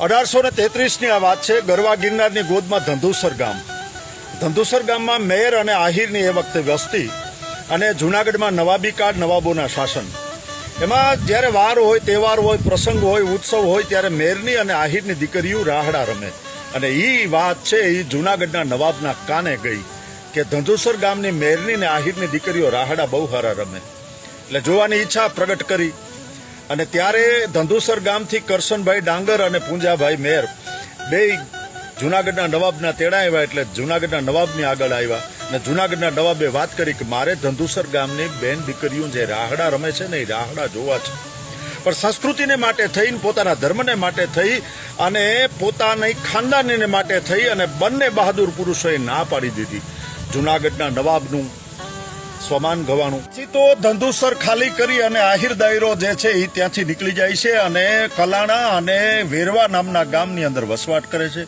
અઢારસો ને તેત્રીસની આ વાત છે, ગરવા ગિરનારની ગોદમાં ધંધુસર ગામ. ધંધુસર ગામમાં મેયર અને આહિરની એ વખતે વસ્તી અને જુનાગઢમાં નવાબી કાર્ડ નવાબોના શાસન. એમાં જ્યારે વાર હોય, તહેવાર હોય, પ્રસંગ હોય, ઉત્સવ હોય, ત્યારે મેયરની અને આહિરની દીકરીઓ રાહડા રમે. અને એ વાત છે એ જુનાગઢના નવાબના કાને ગઈ કે ધંધુસર ગામની મેયરની ને આહિરની દીકરીઓ રાહડા બહુ હારા રમે. એટલે જોવાની ઈચ્છા પ્રગટ કરી. અને ત્યારે ધંધુસર ગામથી કરશનભાઈ ડાંગર અને પૂંજાભાઈ મેર. બે જુનાગઢના નવાબના તેડા આવ્યા એટલે જુનાગઢના નવાબની આગળ આવ્યા. અને જુનાગઢના નવાબે વાત કરી કે મારે ધંધુસર ગામની બેન દીકરીઓ જે રાહડા રમે છે ને એ રાહડા જોવા છે. પણ સંસ્કૃતિને માટે થઈને પોતાના ધર્મને માટે થઈ અને પોતાની ખાનદાનીને માટે થઈ અને બંને બહાદુર પુરુષોએ ના પાડી દીધી. જુનાગઢના નવાબનું સ્વમાન પછી તો ધંધુસર ખાલી કરી અને આહિર દાયરો જે છે એ ત્યાંથી નીકળી જાય છે અને કલાણા અને વેરવા નામના ગામની અંદર વસવાટ કરે છે.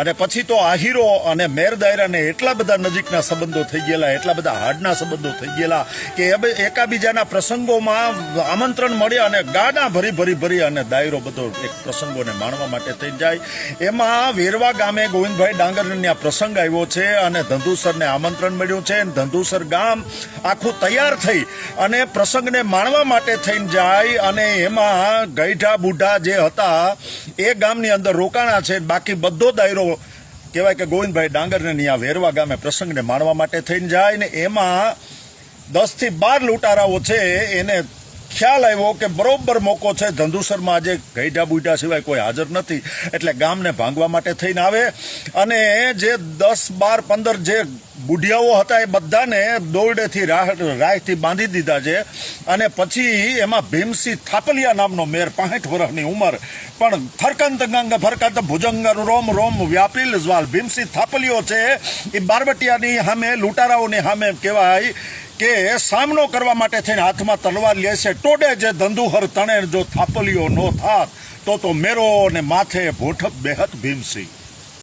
અને પછી તો આહિરો અને મેર દાયરાને એટલા બધા નજીકના સંબંધો થઈ ગયેલા, એટલા બધા હાડના સંબંધો થઈ ગયેલા કે એકાબીજાના પ્રસંગોમાં આમંત્રણ મળ્યા અને ગાડા ભરી ભરી ભરી અને દાયરો બધો એક પ્રસંગોને માણવા માટે થઈ જાય. એમાં વેરવા ગામે ગોવિંદભાઈ ડાંગરના પ્રસંગ આવ્યો છે અને ધંધુસરને આમંત્રણ મળ્યું છે અને ધંધુસર ગામ આખું તૈયાર થઈ અને પ્રસંગને માણવા માટે થઈને જાય અને એમાં ગઈઢા બુઢા જે હતા એ ગામની અંદર રોકાણા છે. બાકી બધો દાયરો કહેવાય કે ગોવિંદભાઈ ડાંગરને ત્યાં વેરવા ગામે પ્રસંગને માણવા માટે થઈને જાય ને એમાં દસથી બાર લૂંટારાઓ છે, એને ખ્યાલ આવ્યો કે બરોબર મોકો છે. ધંધુસરમાં આજે ગઈઢા બુઢા સિવાય કોઈ હાજર નથી, એટલે ગામને ભાંગવા માટે થઈને આવે. અને જે દસ બાર પંદર જે બુઢિયાઓ હતા એ બધાને દોરડેથી રાહથી બાંધી દીધા છે. અને પછી એમાં ભીમસિંહ થાપલિયા નામનો મેર પાંઠ વર્ષની ઉંમર. પણ ફરકંત ગંગ ફરકંત ભુજંગ, રોમ રોમ વ્યાપીલ જ્વાલ. ભીમસિંહ થાપલિયો છે એ બારબટિયાની સામે, લૂંટારાઓની સામે કહેવાય કે સામનો કરવા માટે થઈને હાથમાં તલવાર લે છે. ટોડે જે ધંધુહર તણે જો થાપલિયો નો થાત, તો તો મેરો ને માથે ભોઠપ બેહત ભીમસિંહ.